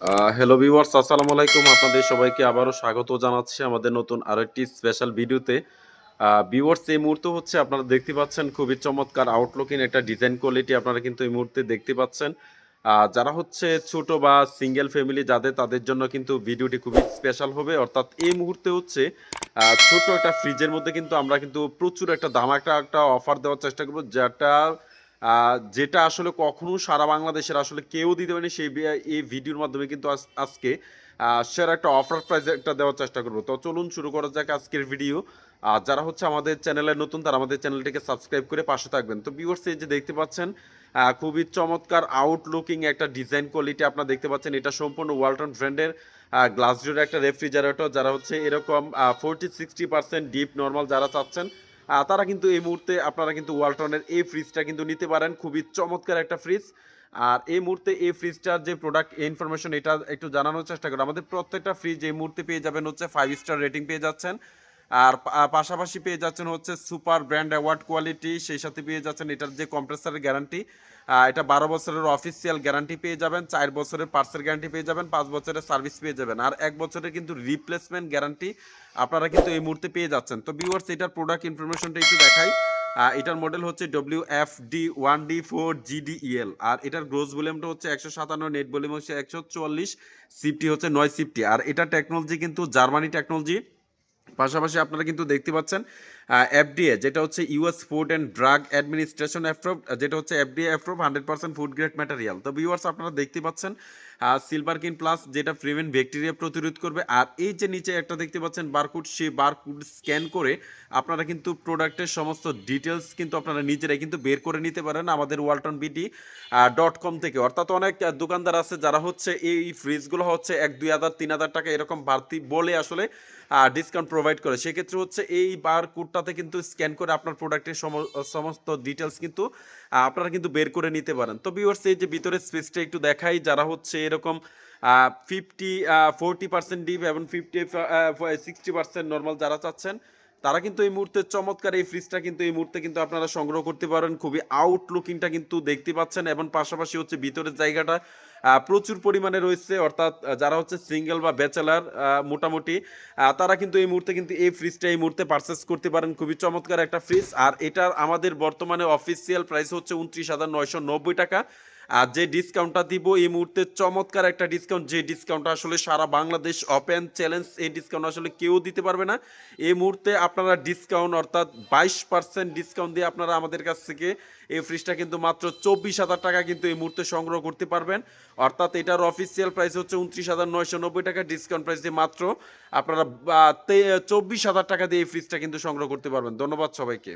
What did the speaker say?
Hello viewers আসসালামু আলাইকুম। আপনাদের সবাইকে আবারও স্বাগত জানাচ্ছি আমাদের নতুন আরও একটি স্পেশাল ভিডিওতে ভিউয়ার্স এই মুহূর্তে হচ্ছে আপনারা দেখতে পাচ্ছেন খুবই চমৎকার আউটলুকিং একটা ডিজাইন কোয়ালিটি আপনারা কিন্তু এই মুহূর্তে দেখতে পাচ্ছেন। যারা হচ্ছে ছোট বা সিঙ্গেল ফ্যামিলি যাদের, তাদের জন্য কিন্তু ভিডিওটি খুবই স্পেশাল হবে। অর্থাৎ এই মুহূর্তে হচ্ছে ছোট একটা ফ্রিজের মধ্যে কিন্তু আমরা কিন্তু প্রচুর একটা দাম একটা একটা অফার দেওয়ার চেষ্টা করব, যেটা যেটা আসলে কখনো সারা বাংলাদেশের আসলে কেউ দিতে পারেনি, সেই এই ভিডিওর মাধ্যমে কিন্তু আজ- আজকে সেরা একটা অফার প্রাইস একটা দেওয়ার চেষ্টা করব। তো চলুন শুরু করা যাক আজকের ভিডিও আর যারা হচ্ছে আমাদের চ্যানেলে নতুন, তারা আমাদের চ্যানেলটিকে সাবস্ক্রাইব করে পাশে থাকবেন। তো ভিউয়ার্স এই যে দেখতে পাচ্ছেন খুবই চমৎকার আউটলুকিং একটা ডিজাইন কোয়ালিটি আপনারা দেখতে পাচ্ছেন। এটা সম্পূর্ণ ওয়ালটন ব্র্যান্ডের গ্লাস ডোর একটা রেফ্রিজারেটর যারা হচ্ছে এরকম forty sixty percent deep normal যারা চাচ্ছেন তারা কিন্তু এই মুহূর্তে আপনারা কিন্তু ওয়ালটনের এই ফ্রিজটা কিন্তু নিতে পারেন। খুবই চমৎকার একটা ফ্রিজ আর এই মুহূর্তে এই ফ্রিজটার যে প্রোডাক্ট ইনফরমেশন এটা একটু জানানোর চেষ্টা করি আমাদের প্রত্যেকটা ফ্রিজ এই মুহূর্তে পেয়ে যাবেন হচ্ছে ফাইভ স্টার রেটিং পেয়ে যাচ্ছেন। আর পাশাপাশি পেয়ে যাচ্ছেন হচ্ছে সুপার ব্র্যান্ড অ্যাওয়ার্ড কোয়ালিটি, সেই সাথে পেয়ে যাচ্ছেন এটার যে কম্প্রেসারের গ্যারান্টি এটা বারো বছরের অফিসিয়াল গ্যারান্টি পেয়ে যাবেন, চার বছরের পার্সেল গ্যারান্টি পেয়ে যাবেন, পাঁচ বছরের সার্ভিস পেয়ে যাবেন, আর এক বছরের কিন্তু রিপ্লেসমেন্ট গ্যারান্টি আপনারা কিন্তু এই মুহূর্তে পেয়ে যাচ্ছেন। তো ভিউয়ার্স, এটার প্রোডাক্ট ইনফরমেশনটা একটু দেখাই। এটার মডেল হচ্ছে W F D one D four GDEL আর এটার গ্রোস ভলিউমটা হচ্ছে একশো সাতান্ন নেট ভলিউম হচ্ছে একশো চুয়াল্লিশ সিফটি হচ্ছে নয় সিফটি আর এটা টেকনোলজি কিন্তু জার্মানি টেকনোলজি পাশাপাশি আপনারা কিন্তু দেখতে পাচ্ছেন এফডিএ যেটা হচ্ছে US food and drug administration approve যেটা হচ্ছে FDA approve hundred percent food grade material তো ভিউয়ার্স আপনারা দেখতে পাচ্ছেন সিলভার কিন প্লাস যেটা প্রিভেন্ট ব্যাকটেরিয়া প্রতিরোধ করবে। আর এই যে নিচে একটা দেখতে পাচ্ছেন বারকোড সেই বারকোড স্ক্যান করে আপনারা কিন্তু প্রোডাক্টের সমস্ত ডিটেলস কিন্তু আপনারা নিজেরাই কিন্তু বের করে নিতে পারেন আমাদের ওয়ালটন বিডি ডট কম থেকে। অর্থাৎ অনেক দোকানদার আছে যারা হচ্ছে এই ফ্রিজগুলো হচ্ছে এক, দুই হাজার, তিন হাজার টাকা এরকম বাড়তি বলে আসলে ডিসকাউন্ট প্রোভাইড করে। সেক্ষেত্রে হচ্ছে এই বার কোডটাতে কিন্তু স্ক্যান করে আপনার প্রোডাক্টের সমস্ত ডিটেলস কিন্তু আপনারা কিন্তু বের করে নিতে পারেন। তো ভিউয়ার্স এই যে ভিতরের স্পেসটা একটু দেখাই, যারা হচ্ছে এরকম ফিফটি ফোরটি পার্সেন্ট ডিপ এবং ফিফটি সিক্সটি পার্সেন্ট নর্মাল যারা চাচ্ছেন, তারা কিন্তু এই মুহূর্তে চমৎকার এই ফ্রিজটা কিন্তু এই মুহূর্তে কিন্তু আপনারা সংগ্রহ করতে পারেন। খুবই আউটলুকিংটা কিন্তু দেখতে পাচ্ছেন এবং পাশাপাশি হচ্ছে ভিতরের জায়গাটা প্রচুর পরিমাণে রয়েছে। অর্থাৎ যারা হচ্ছে সিঙ্গেল বা ব্যাচেলার মোটামুটি তারা কিন্তু এই মুহূর্তে কিন্তু এই ফ্রিজটা এই মুহূর্তে পারচেস করতে পারেন। খুবই চমৎকার একটা ফ্রিজ আর এটার আমাদের বর্তমানে অফিসিয়াল প্রাইস হচ্ছে উনত্রিশ হাজার নয়শো নব্বই টাকা। আর যে ডিসকাউন্টটা দিব এই মুহূর্তে চমৎকার একটা ডিসকাউন্ট যে ডিসকাউন্টটা আসলে সারা বাংলাদেশ ওপেন চ্যালেঞ্জ এই ডিসকাউন্ট আসলে কেউ দিতে পারবে না। এই মুহূর্তে আপনারা ডিসকাউন্ট অর্থাৎ বাইশ পার্সেন্ট ডিসকাউন্ট দিয়ে আপনারা আমাদের কাছ থেকে এই ফ্রিজটা কিন্তু মাত্র চব্বিশ হাজার টাকা কিন্তু এই মুহূর্তে সংগ্রহ করতে পারবেন। অর্থাৎ এটার অফিসিয়াল প্রাইস হচ্ছে উনত্রিশ হাজার নয়শো নব্বই টাকা ডিসকাউন্ট প্রাইস দিয়ে মাত্র আপনারা চব্বিশ হাজার টাকা দিয়ে এই ফ্রিজটা কিন্তু সংগ্রহ করতে পারবেন। ধন্যবাদ সবাইকে।